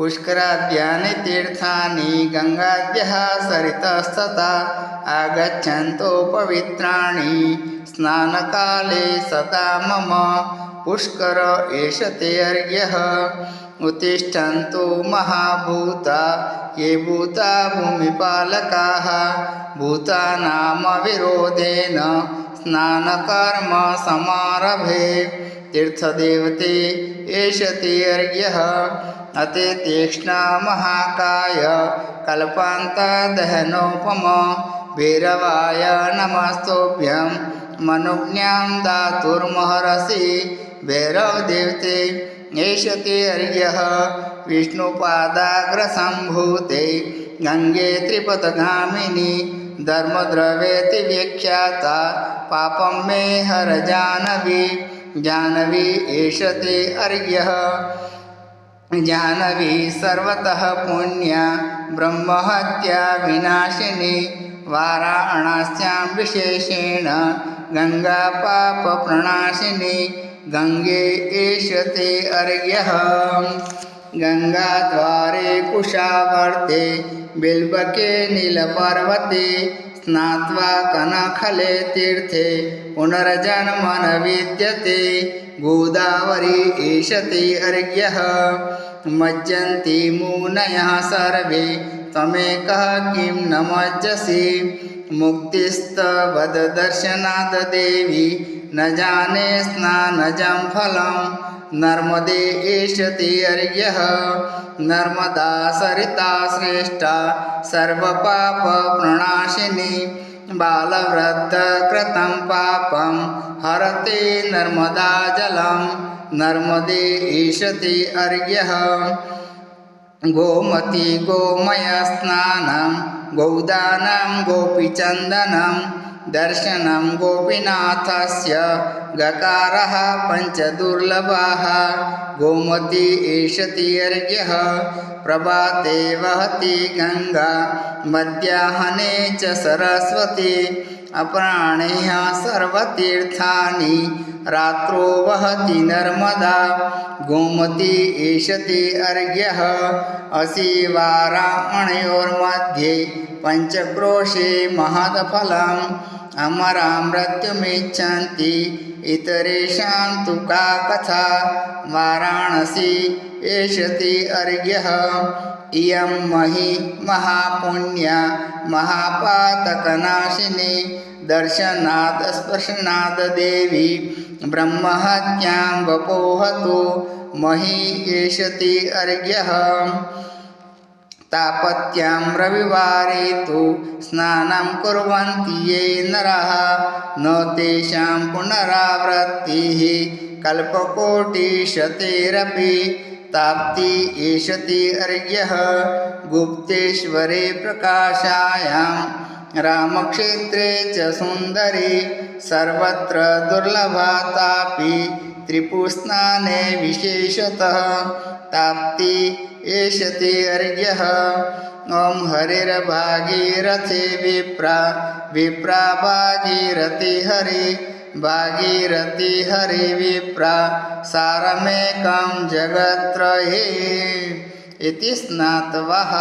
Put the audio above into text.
पुष्कराद्यानि तीर्थानि गङ्गाद्यः सरितस्तथा आगच्छन्तो पवित्राणि स्नानकाले सदा मम पुष्कर एष ते अर्घ्यः उत्तिष्ठन्तु महाभूता, ये भूता भूमिपालकाः। भूतानामविरोधेन स्नानकर्म समारभे। तीर्थदेवते एष ते अर्घ्यः अते तीक्ष्णा महाकाय कल्पान्तदहनोपम भैरवाय नमस्तोभ्यं मनुज्ञां दातुर्महर्षि भैरवदेवते एष ते अर्घ्यः विष्णुपादाग्रसम्भूते गङ्गे त्रिपथगामिनी धर्मद्रवेति व्याख्याता पापं मे हर जानवी जानवी एष ते अर्घ्यः। जाह्नवी सर्वतः पुण्या ब्रह्महत्या विनाशिनी वाराणस्यां विशेषेण गङ्गापापप्रणाशिनी गङ्गे एष ते अर्घ्यः। गङ्गाद्वारे कुशावर्ते बिल्बके नीलपर्वते स्नात्वा कनखले तीर्थे पुनर्जन्म न विद्यते गोदावरी एष ते अर्घ्यः। मज्जन्ति मुनयः सर्वे त्वमेकः किं न मज्जसि। मुक्तिस्तवदर्शनात् देवी न जाने स्नानजं फलं नर्मदे एष ते अर्घ्यः। नर्मदा सरिता श्रेष्ठा सर्वपापप्रणाशिनी बालवृद्धकृतं पापं हरते नर्मदा जलं नर्मदे ईशति अर्घ्यः। गोमती गोमयस्नानं गौदानं गोपीचन्दनं दर्शनं गोपीनाथस्य गकारः पञ्चदुर्लभाः। गोमती ईशति अर्घ्यः प्रभाते वहति गङ्गा मध्याह्ने च सरस्वती अपराह्णेः सर्वतीर्थानि रात्रो वहति नर्मदा। गोमती एषति अर्घ्यः अशिवारामणयोर्मध्ये पञ्चक्रोशे महत्फलम् अमरा मृत्युमिच्छन्ति इतरेषां तु का कथा वाराणसी एषति अर्घ्यः। इयं महि महापुण्या महापातकनाशिनी दर्शनात् स्पर्शनात् देवी ब्रह्महत्यां वपोहतु मही एषति अर्घ्यः। तापत्यां रविवारे तु स्नानं कुर्वन्ति ये नरः। न तेषां पुनरावृत्तिः कल्पकोटिशतेरपि ताप्ति एषति अर्घ्यः। गुप्तेश्वरे प्रकाशायां रामक्षेत्रे च सुन्दरी सर्वत्र दुर्लभा तापि त्रिपुस्नाने विशेषतः ताप्ति एषति अर्घ्यः। ॐ हरिर्भागीरथे विप्रा विप्रा भागीरथि हरि भागीरथि हरि विप्रा सारमेकं जगत्त्रये इति स्नातवः